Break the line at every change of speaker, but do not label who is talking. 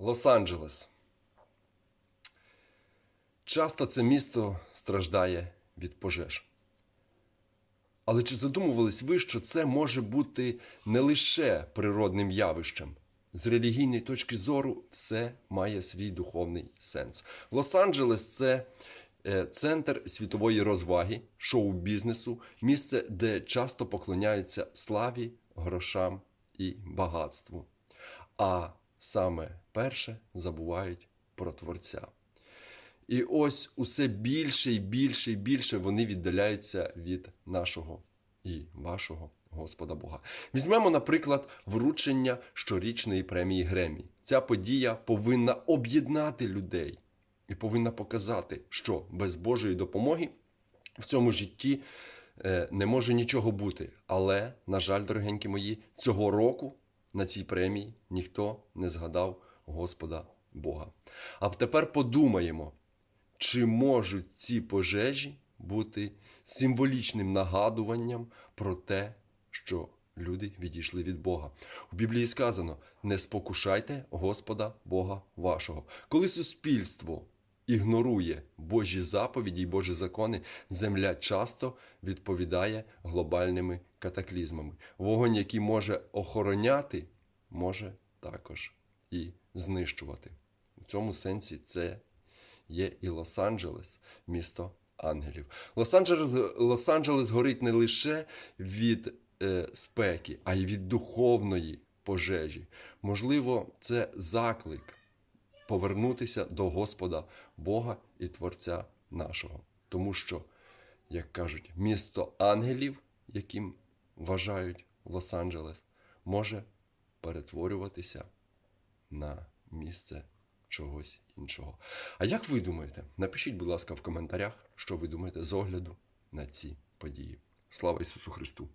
Лос-Анджелес. Часто це місто страждає від пожеж. Але чи задумувались ви, що це може бути не лише природним явищем? З релігійної точки зору все має свій духовний сенс. Лос-Анджелес це е, центр світової розваги, шоу-бізнесу, місце, де часто поклоняються славі, грошам і багатству. А саме перше забувають про Творця. І ось усе більше і більше і більше вони віддаляються від нашого і вашого Господа Бога. Візьмемо, наприклад, вручення щорічної премії Гремі. Ця подія повинна об'єднати людей і повинна показати, що без Божої допомоги в цьому житті е, не може нічого бути. Але, на жаль, дорогенькі мої, цього року на цій премії ніхто не згадав Господа Бога. А тепер подумаємо, чи можуть ці пожежі бути символічним нагадуванням про те, що люди відійшли від Бога. У Біблії сказано: не спокушайте Господа Бога вашого. Коли суспільство ігнорує Божі заповіді і Божі закони, земля часто відповідає глобальними катаклізмами. Вогонь, який може охороняти, може також і знищувати. У цьому сенсі це є і Лос-Анджелес, місто ангелів. Лос-Анджелес, Лос-Анджелес горить не лише від е, спеки, а й від духовної пожежі. Можливо, це заклик повернутися до Господа Бога і Творця нашого. Тому що, як кажуть, місто ангелів, яким вважають Лос-Анджелес, може перетворюватися на місце чогось іншого. А як ви думаєте? Напишіть, будь ласка, в коментарях, що ви думаєте з огляду на ці події. Слава Ісусу Христу!